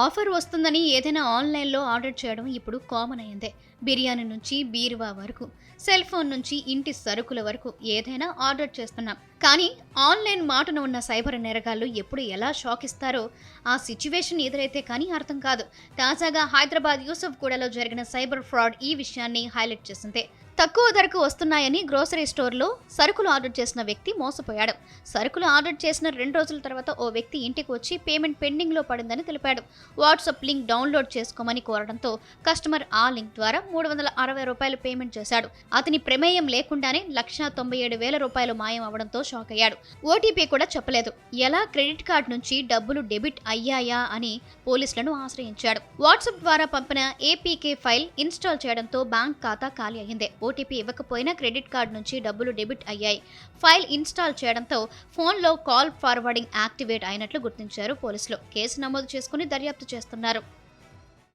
Offer వస్తుందని ఏదైనా ఆన్లైన్లో ఆర్డర్ చేయడం ఇప్పుడు కామన్ అయిందే. బిర్యానీ నుంచి బీరువా వరకు సెల్ ఫోన్ నుంచి ఇంటి సరుకుల వరకు ఏదైనా ఆర్డర్ చేస్తున్నాం. కానీ ఆన్లైన్ మాటన ఉన్న సైబర్ నేరగాళ్ళు ఎప్పుడు ఎలా షాక్ ఇస్తారో ఆ సిచ్యువేషన్ ఎదురైతే కానీ అర్థం కాదు. తాజాగా హైదరాబాద్ యూసఫ్ గూడలో జరిగిన సైబర్ ఫ్రాడ్ ఈ విషయాన్ని హైలైట్ చేసిందే. తక్కువ ధరకు వస్తున్నాయని గ్రోసరీ స్టోర్లో సరుకులు ఆర్డర్ చేసిన వ్యక్తి మోసపోయాడు. సరుకులు ఆర్డర్ చేసిన రెండు రోజుల తర్వాత ఓ వ్యక్తి ఇంటికి వచ్చి పేమెంట్ పెండింగ్లో పడిందని తెలిపాడు. వాట్సాప్ లింక్ డౌన్లోడ్ చేసుకోమని కోరడంతో కస్టమర్ ఆ లింక్ ద్వారా మూడు వందల అరవై రూపాయలు పేమెంట్ చేశాడు. అతని ప్రమేయం లేకుండానే లక్ష తొంభై ఏడు వేల రూపాయలు మాయం అవడంతో షాక్ అయ్యాడు. ఓటీపీ కూడా చెప్పలేదు. ఎలా క్రెడిట్ కార్డ్ నుంచి డబ్బులు డెబిట్ అయ్యాయా అని పోలీసులను ఆశ్రయించాడు. వాట్సాప్ ద్వారా పంపిన ఏపీకే ఫైల్ ఇన్స్టాల్ చేయడంతో బ్యాంక్ ఖాతా ఖాళీ అయింది. ఓటీపీ ఇవ్వకపోయినా క్రెడిట్ కార్డు నుంచి డబ్బులు డెబిట్ అయ్యాయి. ఫైల్ ఇన్స్టాల్ చేయడంతో ఫోన్లో కాల్ ఫార్వర్డింగ్ యాక్టివేట్ అయినట్లు గుర్తించారు పోలీసులు. కేసు నమోదు చేసుకుని దర్యాప్తు చేస్తున్నారు.